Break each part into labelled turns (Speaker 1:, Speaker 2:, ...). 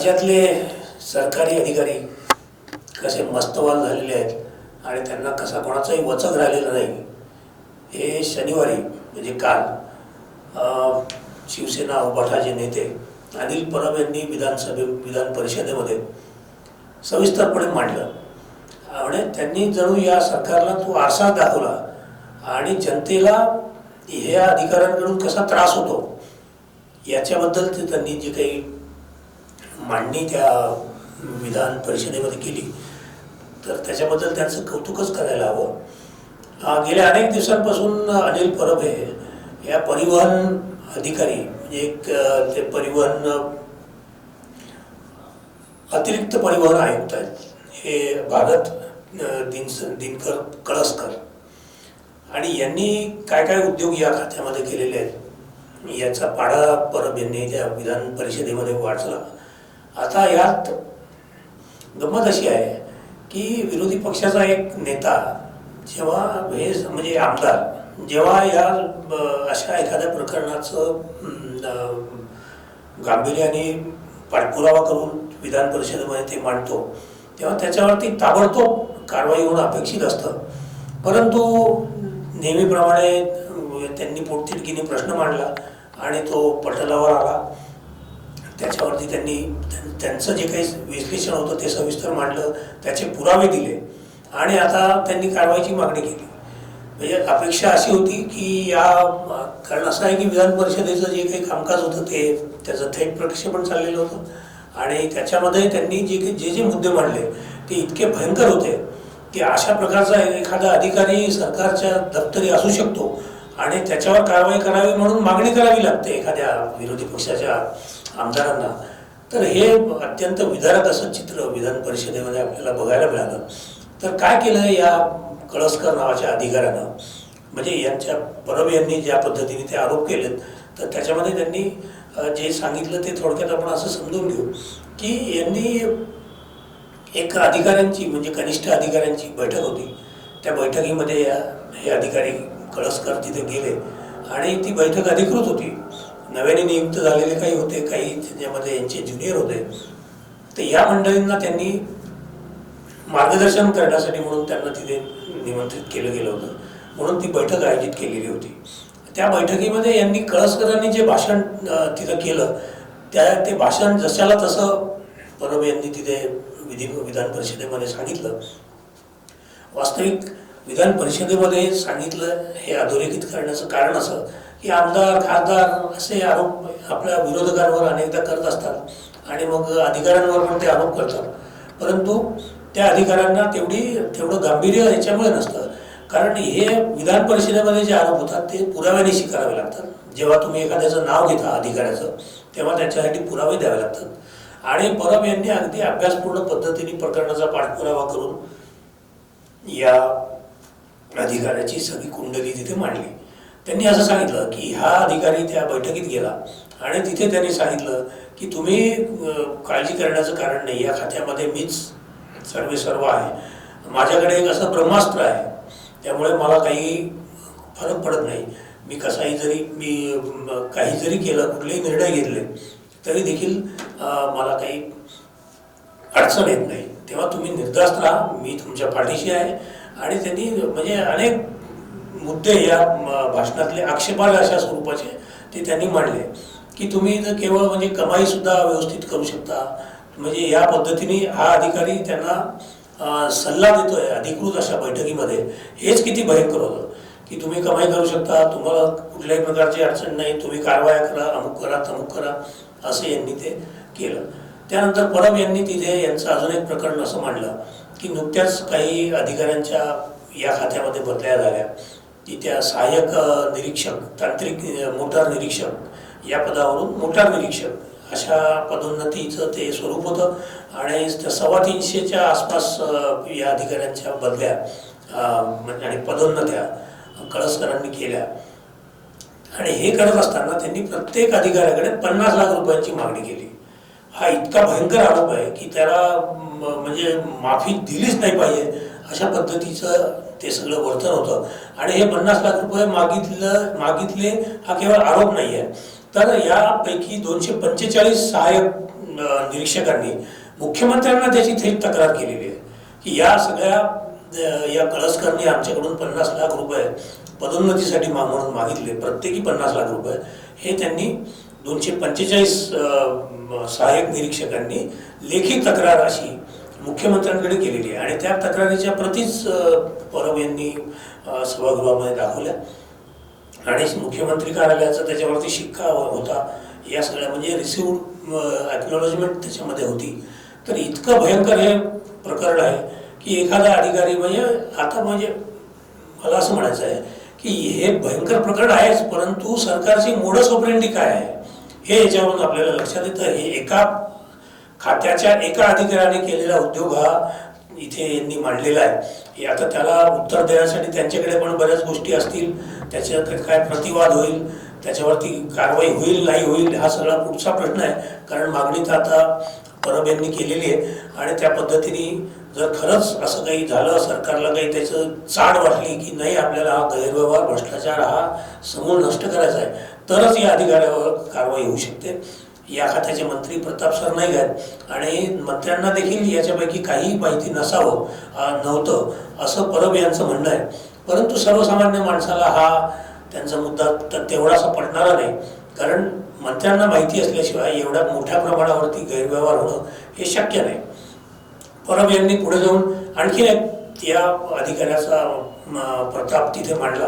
Speaker 1: राज्यातले सरकारी अधिकारी कसे मस्तवाल झालेले आहेत आणि त्यांना कसा कोणाचाही वचक राहिलेला नाही हे शनिवारी म्हणजे काल शिवसेना उभाठाचे नेते अनिल परब यांनी विधानसभे विधान परिषदेमध्ये सविस्तरपणे मांडलं. आणि त्यांनी जणू या सरकारला तो आरसा दाखवला आणि जनतेला ह्या अधिकाऱ्यांकडून कसा त्रास होतो याच्याबद्दल ते त्यांनी जे काही मांडणी त्या विधान परिषदेमध्ये केली. तर त्याच्याबद्दल त्यांचं कौतुकच करायला हवं. गेल्या अनेक दिवसांपासून अनिल परब हे या परिवहन अधिकारी म्हणजे एक ते परिवहन अतिरिक्त परिवहन आयुक्त आहेत. हे भारत दिन दिनकर कळसकर. आणि यांनी काय काय उद्योग या खात्यामध्ये केलेले आहेत याचा पाढा परब यांनी त्या विधान परिषदेमध्ये वाचला. आता यात गंमत अशी आहे की विरोधी पक्षाचा एक नेता जेव्हा हे म्हणजे आमदार जेव्हा या अशा एखाद्या प्रकरणाचं गांभीर्याने पाठपुरावा करून विधान परिषदेमध्ये ते मांडतो तेव्हा त्याच्यावरती ताबडतोब कारवाई होणं अपेक्षित असतं. परंतु नेहमीप्रमाणे त्यांनी पोटतिडकीने प्रश्न मांडला आणि तो पटलावर आला. त्याच्यावरती त्यांनी त्यां- त्यांचं जे काही विश्लेषण होतं ते सविस्तर मांडलं त्याचे पुरावे दिले आणि आता त्यांनी कारवाईची मागणी केली. म्हणजे अपेक्षा अशी होती की या कारण असं आहे की विधान परिषदेचं जे काही कामकाज होतं ते त्याचं थेट प्रक्षेपण चाललेलं होतं. आणि त्याच्यामध्ये त्यांनी जे काही जे जे मुद्दे मांडले ते इतके भयंकर होते की अशा प्रकारचा एखादा अधिकारी सरकारच्या दप्तरी असू शकतो आणि त्याच्यावर कारवाई करावी म्हणून मागणी करावी लागते एखाद्या विरोधी पक्षाच्या आमदारांना. तर हे अत्यंत विदारक असं चित्र विधान परिषदेमध्ये आपल्याला बघायला मिळालं. तर काय केलं या कळसकर नावाच्या अधिकाऱ्यानं? म्हणजे यांच्या परब यांनी ज्या पद्धतीने ते आरोप केलेत तर त्याच्यामध्ये त्यांनी जे सांगितलं ते थोडक्यात आपण असं समजून घेऊ की यांनी एक अधिकाऱ्यांची म्हणजे कनिष्ठ अधिकाऱ्यांची बैठक होती. त्या बैठकीमध्ये या हे अधिकारी कळसकर तिथे गेले आणि ती बैठक अधिकृत होती. नव्याने नियुक्त झालेले काही होते काही त्याच्यामध्ये यांचे ज्युनियर होते. तर या मंडळींना त्यांनी मार्गदर्शन करण्यासाठी म्हणून त्यांना तिथे निमंत्रित केलं गेलं होतं. म्हणून ती बैठक आयोजित केलेली होती. त्या बैठकीमध्ये यांनी कळसकरांनी जे भाषण तिथं केलं त्या ते भाषण जशाला तसं परब यांनी तिथे विधी विधान परिषदेमध्ये सांगितलं. वास्तविक विधान परिषदेमध्ये सांगितलं हे अधोरेखित करण्याचं कारण असं की आमदार खासदार असे आरोप आपल्या विरोधकांवर अनेकदा करत असतात. आणि मग अधिकाऱ्यांवर पण ते आरोप करतात. परंतु त्या अधिकाऱ्यांना तेवढी तेवढं गांभीर्य याच्यामुळे नसतं. कारण हे विधान परिषदेमध्ये जे आरोप होतात ते पुराव्याने करावे लागतात. जेव्हा तुम्ही एखाद्याचं नाव घेता अधिकाऱ्याचं तेव्हा त्याच्यासाठी पुरावे द्यावे लागतात. आणि परब यांनी अगदी अभ्यासपूर्ण पद्धतीने प्रकरणाचा पाठपुरावा करून या अधिकाऱ्याची सगळी कुंडली तिथे मांडली. त्यांनी असं सांगितलं की हा अधिकारी त्या बैठकीत गेला आणि तिथे त्यांनी सांगितलं की तुम्ही काळजी करण्याचं कारण नाही या खात्यामध्ये मीच सर्वे सर्व आहे. माझ्याकडे एक असं ब्रह्मास्त्र आहे त्यामुळे मला काही फरक पडत नाही. मी कसाही जरी मी काही जरी केलं कुठलेही निर्णय घेतले तरी देखील मला काही अडचण येत नाही. तेव्हा तुम्ही निर्धास्त राहा मी तुमच्या पाठीशी आहे. आणि त्यांनी म्हणजे अनेक मुद्दे या भाषणातले आक्षेपार्ह अशा स्वरूपाचे ते त्यांनी मांडले. की तुम्ही जर केवळ म्हणजे कमाईसुद्धा व्यवस्थित करू शकता. म्हणजे या पद्धतीने हा अधिकारी त्यांना सल्ला देतोय अधिकृत अशा बैठकीमध्ये. हेच किती भयंकर होतं. की तुम्ही कमाई करू शकता तुम्हाला कुठल्याही प्रकारची अडचण नाही तुम्ही कारवाया करा अमुक करा तमुक करा असं यांनी ते केलं. त्यानंतर परब यांनी तिथे यांचं अजून एक प्रकरण असं मांडलं की नुकत्याच काही अधिकाऱ्यांच्या या खात्यामध्ये बदल्या झाल्या. की त्या सहाय्यक निरीक्षक तांत्रिक मोटार निरीक्षक या पदावरून मोटार निरीक्षक अशा पदोन्नतीचं ते स्वरूप होतं. आणि त्या सव्वा तीनशेच्या आसपास या अधिकाऱ्यांच्या बदल्या म्हणजे आणि पदोन्नत्या कळसकरांनी केल्या. आणि हे करत असताना त्यांनी प्रत्येक अधिकाऱ्याकडे पन्नास लाख रुपयांची मागणी केली. हा इतका भयंकर आरोप आहे की त्याला म्हणजे माफी दिलीच नाही पाहिजे अशा पद्धतीचं ते सगळं वर्तन होतं. आणि हे पन्नास लाख रुपये मागितलं मागितले हा केवळ आरोप नाही आहे तर यापैकी दोनशे पंचेचाळीस सहाय्यक निरीक्षकांनी मुख्यमंत्र्यांना त्याची थेट तक्रार केलेली आहे. की या सगळ्या या कळसकरनी आमच्याकडून पन्नास लाख रुपये पदोन्नतीसाठी मा- म्हणून मागितले. प्रत्येकी पन्नास लाख रुपये. हे त्यांनी दोनशे पंचेचाळीस सहाय्यक निरीक्षकांनी लेखी तक्रार अशी मुख्यमंत्र्यांकडे केलेली आहे. आणि त्या तक्रारीच्या प्रतीच परब यांनी सभागृहामध्ये दाखवल्या. आणि मुख्यमंत्री कार्यालयाचा त्याच्यावरती शिक्का होता. या सगळ्या म्हणजे रिसिव्ह ॲक्नॉलॉजमेंट त्याच्यामध्ये होती. तर इतकं भयंकर हे प्रकरण आहे की एखादा अधिकारी म्हणजे आता म्हणजे मला असं म्हणायचं आहे की हे भयंकर प्रकरण आहेच परंतु सरकारची मोडस ऑपरेंडी काय आहे? हे याच्यावरून आपल्याला लक्षात येतं. हे एका खात्याच्या एका अधिकाऱ्याने केलेला उद्योग हा इथे यांनी मांडलेला आहे. हे आता त्याला उत्तर देण्यासाठी त्यांच्याकडे पण बऱ्याच गोष्टी असतील. त्याच्या काय प्रतिवाद होईल त्याच्यावरती कारवाई होईल नाही होईल हा सगळा पुढचा प्रश्न आहे. कारण मागणी तर आता परब यांनी केलेली आहे. आणि त्या पद्धतीने जर खरंच असं काही झालं सरकारला काही त्याचं चाड वाटली की नाही आपल्याला हा गैरव्यवहार भ्रष्टाचार हा समूळ नष्ट करायचा आहे तरच या अधिकाऱ्यावर कारवाई होऊ शकते. या खात्याचे मंत्री प्रताप सरनाईक आहेत. आणि मंत्र्यांना देखील याच्यापैकी काही माहिती नसावं नव्हतं असं परब यांचं म्हणणं आहे. परंतु सर्वसामान्य माणसाला हा त्यांचा मुद्दा तर तेवढासा पडणारा नाही. कारण मंत्र्यांना माहिती असल्याशिवाय एवढ्या मोठ्या प्रमाणावरती गैरव्यवहार होणं हे शक्य नाही. परब यांनी पुढे जाऊन आणखीन एक या अधिकाऱ्याचा प्रताप तिथे मांडला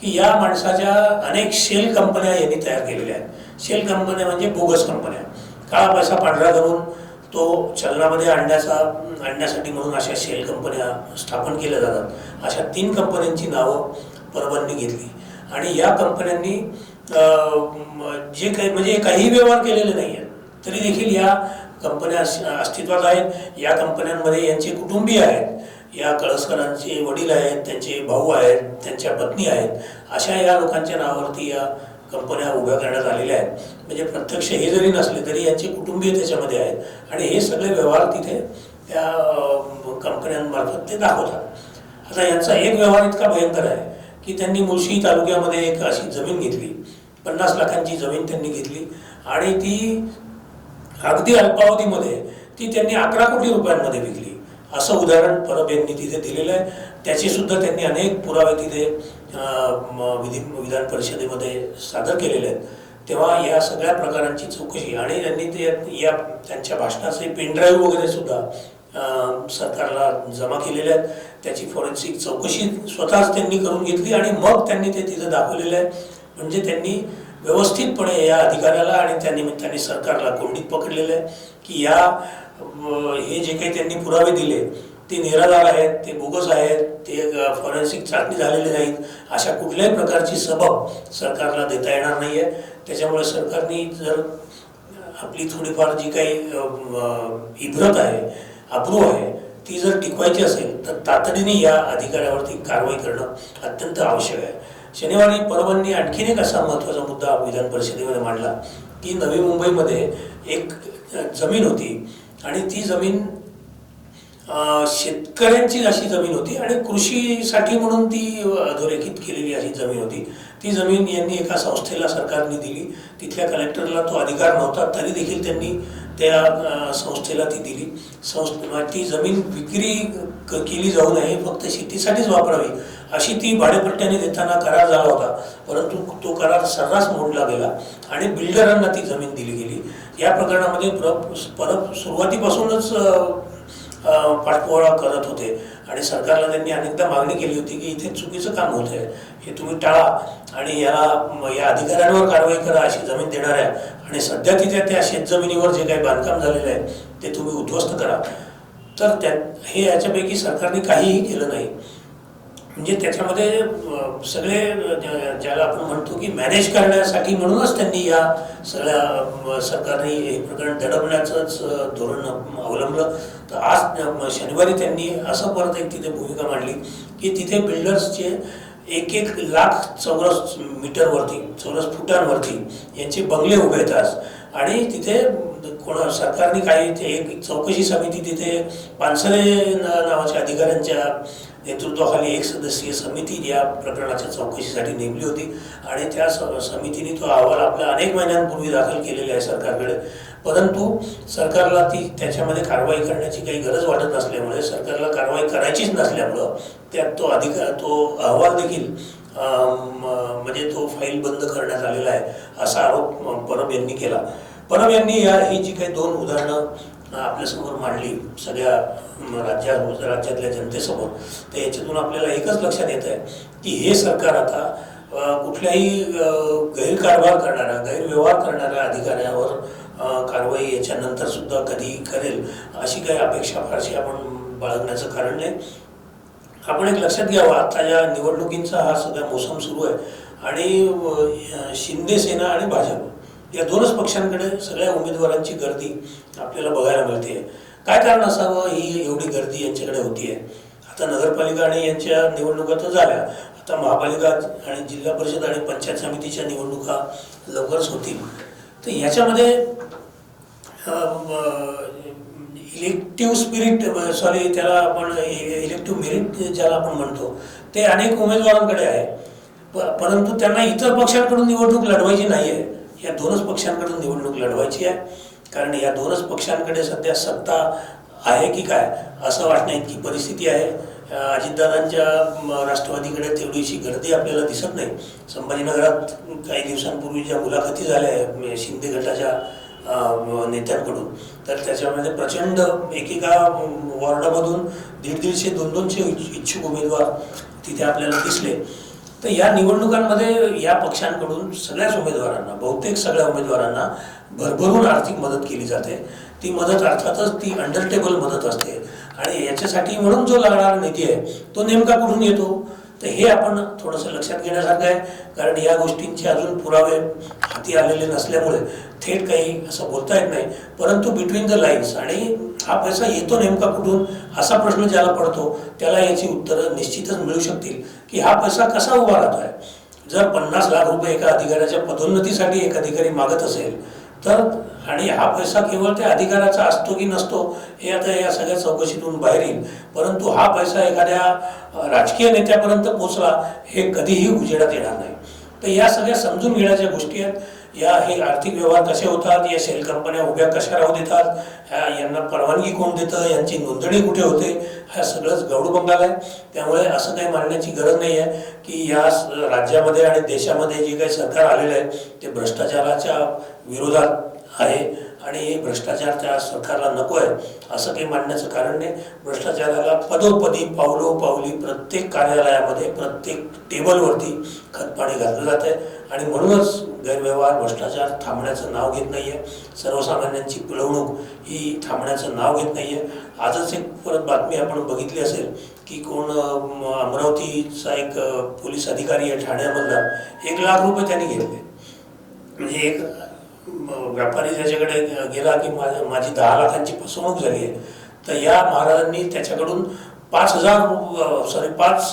Speaker 1: की या माणसाच्या अनेक शेल कंपन्या यांनी तयार केलेल्या आहेत. शेल कंपन्या म्हणजे बोगस कंपन्या काळा पैसा पांढरा करून तो चलनामध्ये आणण्याचा आणण्यासाठी म्हणून अशा शेल कंपन्या स्थापन केल्या जातात. अशा तीन कंपन्यांची नावं परबांनी घेतली. आणि या कंपन्यांनी जे काही म्हणजे काही व्यवहार केलेले नाही आहेत तरी देखील या कंपन्या अस्तित्वात आहेत. या कंपन्यांमध्ये यांचे कुटुंबीय आहेत. या कळसकरांचे वडील आहेत त्यांचे भाऊ आहेत त्यांच्या पत्नी आहेत. अशा या लोकांच्या नावावरती या कंपन्या उभ्या करण्यात आलेल्या आहेत. म्हणजे प्रत्यक्ष हे जरी नसले तरी यांचे कुटुंबीय त्याच्यामध्ये आहेत. आणि हे सगळे व्यवहार तिथे त्या कंपन्यांमार्फत ते दाखवतात. आता यांचा एक व्यवहार इतका भयंकर आहे की त्यांनी मुळशी तालुक्यामध्ये एक अशी जमीन घेतली. पन्नास लाखांची जमीन त्यांनी घेतली. आणि ती अगदी अल्पावधीमध्ये ती त्यांनी अकरा कोटी रुपयांमध्ये विकली. असं उदाहरण परब यांनी तिथे दिलेलं आहे. त्याचे सुद्धा त्यांनी अनेक पुरावे तिथे विधी विधान परिषदेमध्ये सादर केलेले आहेत. तेव्हा या सगळ्या प्रकारांची चौकशी आणि त्यांनी ते या त्यांच्या भाषणाचे पेनड्राईव्ह वगैरे सुद्धा सरकारला जमा केलेले आहेत. त्याची फॉरेन्सिक चौकशी स्वतःच त्यांनी करून घेतली आणि मग त्यांनी ते तिथं दाखवलेलं आहे म्हणजे त्यांनी व्यवस्थितपणे या अधिकाऱ्याला आणि त्या निमित्ताने सरकारला कोंडीत पकडलेलं आहे की या हे जे काही त्यांनी पुरावे दिले ते निराधार आहेत ते बोगस आहेत ते फॉरेन्सिक चाचणी झालेली नाहीत. अशा कुठल्याही प्रकारची सबब सरकारला देता येणार नाही आहे त्याच्यामुळे सरकारने जर आपली थोडीफार जी काही इब्रत आहे अप्रूव आहे ती जर टिकवायची असेल तर तातडीने या अधिकाऱ्यावरती कारवाई करणं अत्यंत आवश्यक आहे. शनिवारी परवांनी आणखीन एक असा महत्त्वाचा मुद्दा विधान परिषदेमध्ये मांडला की नवी मुंबईमध्ये एक जमीन होती आणि ती जमीन शेतकऱ्यांची अशी जमीन होती आणि कृषीसाठी म्हणून ती अधोरेखित केलेली अशी जमीन होती. ती जमीन यांनी एका संस्थेला सरकारने दिली. तिथल्या कलेक्टरला तो अधिकार नव्हता. तरी देखील त्यांनी त्या संस्थेला ती दिली. संस्थे म्हणजे ती जमीन विक्री क- केली जाऊ नये. फक्त शेतीसाठीच वापरावी. अशी ती भाडेपट्ट्याने देताना करार झाला होता. परंतु तो करार सर्रास मोडला गेला आणि बिल्डरांना ती जमीन दिली गेली. या प्रकरणामध्ये परत परत सुरुवातीपासूनच पाठपुरावा करत होते. आणि सरकारला त्यांनी अनेकदा मागणी केली होती की इथे चुकीचं काम होत आहे हे तुम्ही टाळा आणि याला या अधिकाऱ्यांवर कारवाई करा अशी जमीन देणार आहे आणि सध्या तिथे त्या शेतजमिनीवर जे काही बांधकाम झालेलं आहे ते तुम्ही उद्ध्वस्त करा. तर त्या हे याच्यापैकी सरकारने काहीही केलं नाही. म्हणजे त्याच्यामध्ये सगळे ज्या- ज्याला आपण म्हणतो की मॅनेज करण्यासाठी म्हणूनच त्यांनी या सगळ्या सरकारने हे प्रकरण दडवण्याचंच धोरण अवलंबलं. तर आज शनिवारी त्यांनी असं परत एक तिथे भूमिका मांडली की तिथे बिल्डर्सचे एक एक लाख चौरस मीटरवरती चौरस फुटांवरती यांचे बंगले उभे येतात आज. आणि तिथे कोणा सरकारने काही ते एक चौकशी समिती तिथे पानसरे नावाच्या अधिकाऱ्यांच्या नेतृत्वाखाली एक सदस्यीय समिती या प्रकरणाच्या चौकशीसाठी नेमली होती. आणि त्या स- समितीने तो अहवाल आपल्या अनेक महिन्यांपूर्वी दाखल केलेला आहे सरकारकडे. परंतु सरकारला ती त्याच्यामध्ये कारवाई करण्याची काही गरज वाटत नसल्यामुळे सरकारला कारवाई करायचीच नसल्यामुळं त्यात तो अधिकार तो अहवाल देखील म- म्हणजे तो फाईल बंद करण्यात आलेला आहे असा आरोप परब यांनी केला. परब यांनी या ही जी काही दोन उदाहरणं आपल्यासमोर मांडली सगळ्या राज्यात राज्या राज्यातल्या जनतेसमोर तर याच्यातून आपल्याला एकच लक्षात येत आहे की हे सरकार आता कुठल्याही गैरकारभार करणाऱ्या गैरव्यवहार करणाऱ्या अधिकाऱ्यावर कारवाई याच्यानंतर सुद्धा कधी करेल अशी काही अपेक्षा फारशी आपण बाळगण्याचं कारण नाही. आपण एक लक्षात घ्यावं आता या निवडणुकींचा हा सगळा मोसम सुरू आहे. आणि शिंदे सेना आणि भाजप. या दोनच पक्षांकडे सगळ्या उमेदवारांची गर्दी आपल्याला बघायला मिळते. काय कारण असावं ही एवढी गर्दी यांच्याकडे होतीये आता नगरपालिका आणि यांच्या निवडणुका तर झाल्या. आता महापालिका आणि जिल्हा परिषद आणि पंचायत समितीच्या निवडणुका लवकरच होतील. तर याच्यामध्ये इलेक्टिव्ह स्पिरिट सॉरी त्याला आपण इलेक्टिव्ह मेरिट ज्याला आपण म्हणतो ते अनेक उमेदवारांकडे आहे. परंतु त्यांना इतर पक्षांकडून निवडणूक लढवायची नाही आहे या दोनच पक्षांकडून निवडणूक लढवायची आहे. कारण या दोनच पक्षांकडे सध्या सत्ता आहे की काय असं वाटण्या इतकी परिस्थिती आहे. अजितदादांच्या राष्ट्रवादीकडे तेवढीशी गर्दी आपल्याला दिसत नाही. संभाजीनगरात काही दिवसांपूर्वी ज्या मुलाखती झाल्या आहेत शिंदे गटाच्या नेत्यांकडून तर त्याच्यामध्ये प्रचंड एकेका वॉर्डामधून दीड दीडशे दोन दोनशे इच्छुक उमेदवार तिथे आपल्याला दिसले. तर या निवडणुकांमध्ये या पक्षांकडून सगळ्याच उमेदवारांना बहुतेक सगळ्या उमेदवारांना भरभरून आर्थिक मदत केली जाते. ती मदत अर्थातच ती अंडरटेबल मदत असते. आणि याच्यासाठी म्हणून जो लागणारा निधी आहे तो नेमका कुठून येतो? तर हे आपण थोडंसं लक्षात घेण्यासारखं आहे. कारण या गोष्टींचे अजून पुरावे हाती आलेले नसल्यामुळे थेट काही असं बोलता येत नाही. परंतु बिटवीन द लाईन्स आणि हा पैसा येतो नेमका कुठून? असा प्रश्न ज्याला पडतो त्याला याची उत्तरं निश्चितच मिळू शकतील की हा पैसा कसा उभा राहतोय. जर पन्नास लाख रुपये एका अधिकाऱ्याच्या पदोन्नतीसाठी एक अधिकारी मागत असेल तर आणि हा पैसा केवळ त्या अधिकाराचा असतो की नसतो हे आता या सगळ्या चौकशीतून बाहेर येईल. परंतु हा पैसा एखाद्या राजकीय नेत्यापर्यंत पोचला हे कधीही उजेडात येणार नाही. तर या सगळ्या समजून घेण्याच्या गोष्टी आहेत. या हे आर्थिक व्यवहार कसे होतात? या शेल कंपन्या उभ्या कशा राहू देतात? ह्या यांना परवानगी कोण देतं? यांची नोंदणी कुठे होते? हा सगळंच गौड बंगाल आहे. त्यामुळे असं काही मानण्याची गरज नाही आहे की या राज्यामध्ये आणि देशामध्ये जे काही सरकार आलेलं आहे ते भ्रष्टाचाराच्या विरोधात आहे. आणि हे भ्रष्टाचार त्या सरकारला नको आहे असं काही मांडण्याचं कारण नाही. भ्रष्टाचाराला पदोपदी पावलो पावली प्रत्येक कार्यालयामध्ये प्रत्येक टेबलवरती खतपाणी घातलं जात आहे आणि म्हणूनच गैरव्यवहार भ्रष्टाचार थांबण्याचं नाव घेत नाही आहे सर्वसामान्यांची पिळवणूक ही थांबण्याचं नाव घेत नाही आहे आजच एक परत बातमी आपण बघितली असेल की कोण अमरावतीचा एक पोलीस अधिकारी आहे ठाण्यामधला एक लाख रुपये त्यांनी घेतले. म्हणजे एक व्यापारी त्याच्याकडे गेला की माझ्या माझी दहा लाखांची फसवणूक झाली आहे तर या महाराजांनी त्याच्याकडून पाच हजार सॉरी पाच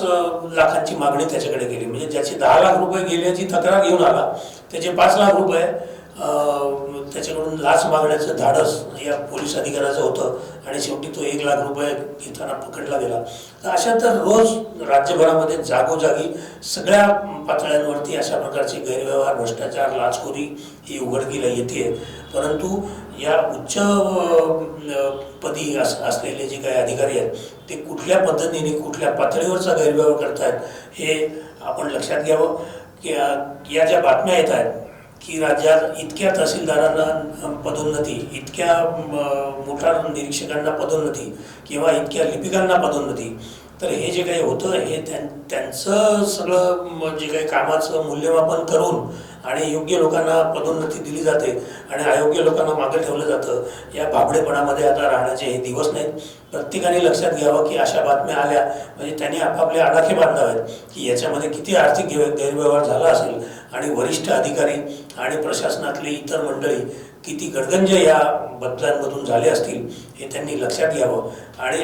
Speaker 1: लाखांची मागणी त्याच्याकडे केली. म्हणजे ज्याचे दहा लाख रुपये गेल्याची तक्रार घेऊन आला त्याचे पाच लाख रुपये त्याच्याकडून लाच मागण्याचं धाडस या पोलीस अधिकाऱ्याचं होतं आणि शेवटी तो एक लाख रुपये घेताना पकडला गेला. तर अशा तर रोज राज्यभरामध्ये जागोजागी सगळ्या पातळ्यांवरती अशा प्रकारचे गैरव्यवहार भ्रष्टाचार लाचखोरी ही उघडकीला येते. परंतु या उच्च पदी अस असलेले जे काही अधिकारी आहेत ते कुठल्या पद्धतीने कुठल्या पातळीवरचा गैरव्यवहार करतायत हे आपण लक्षात घ्यावं. की या ज्या बातम्या येत आहेत की राज्यात इतक्या तहसीलदारांना पदोन्नती इतक्या मोठ्या निरीक्षकांना पदोन्नती किंवा इतक्या लिपिकांना पदोन्नती तर हे जे काही होतं हे त्यां त्यांचं सगळं जे काही कामाचं मूल्यमापन करून आणि योग्य लोकांना पदोन्नती दिली जाते आणि अयोग्य लोकांना मागे ठेवलं जातं या भाबडेपणामध्ये आता राहण्याचे हे दिवस नाहीत. प्रत्येकाने लक्षात घ्यावं की अशा बातम्या आल्या म्हणजे त्यांनी आपापले आडाखे बांधावेत की याच्यामध्ये किती आर्थिक गैरव्यवहार झाला असेल. आणि वरिष्ठ अधिकारी आणि प्रशासनातले इतर मंडळी किती गडगंज या बदलांमधून झाले असतील हे त्यांनी लक्षात घ्यावं. आणि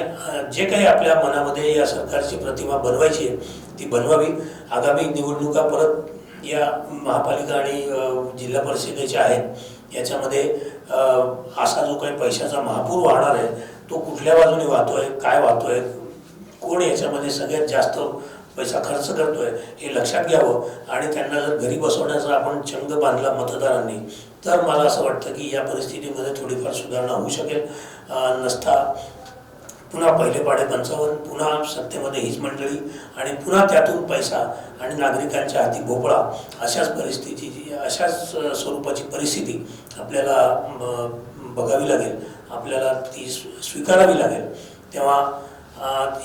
Speaker 1: जे काही आपल्या मनामध्ये या सरकारची प्रतिमा बनवायची आहे ती बनवावी. आगामी निवडणुका परत या महापालिका आणि जिल्हा परिषदेच्या आहेत. याच्यामध्ये असा जो काही पैशाचा महापूर वाहणार आहे तो कुठल्या बाजूने वाहतोय काय वाहतोय कोण याच्यामध्ये सगळ्यात जास्त पैसा खर्च करतोय हे लक्षात घ्यावं. आणि त्यांना जर घरी बसवण्याचा आपण छंद बांधला मतदारांनी तर मला असं वाटतं की या परिस्थितीमध्ये थोडीफार सुधारणा होऊ शकेल. नसता पुन्हा पहिले पाडे पंचावन्न पुन्हा सत्तेमध्ये हीच मंडळी आणि पुन्हा त्यातून पैसा आणि नागरिकांच्या हाती भोपळा अशाच परिस्थितीची अशाच स्वरूपाची परिस्थिती आपल्याला बघावी लागेल. आपल्याला ती स्वीकारावी लागेल. तेव्हा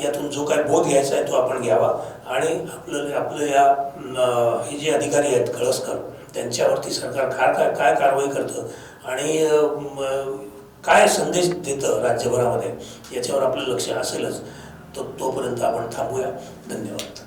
Speaker 1: यातून जो काय बोध घ्यायचा आहे तो आपण घ्यावा. आणि आपलं आपलं या हे जे अधिकारी आहेत कळसकर त्यांच्यावरती सरकार काय काय काय कारवाई करतं? आणि काय संदेश देतं राज्यभरामध्ये? याच्यावर आपलं लक्ष असेलच. तो तोपर्यंत आपण थांबूया. धन्यवाद.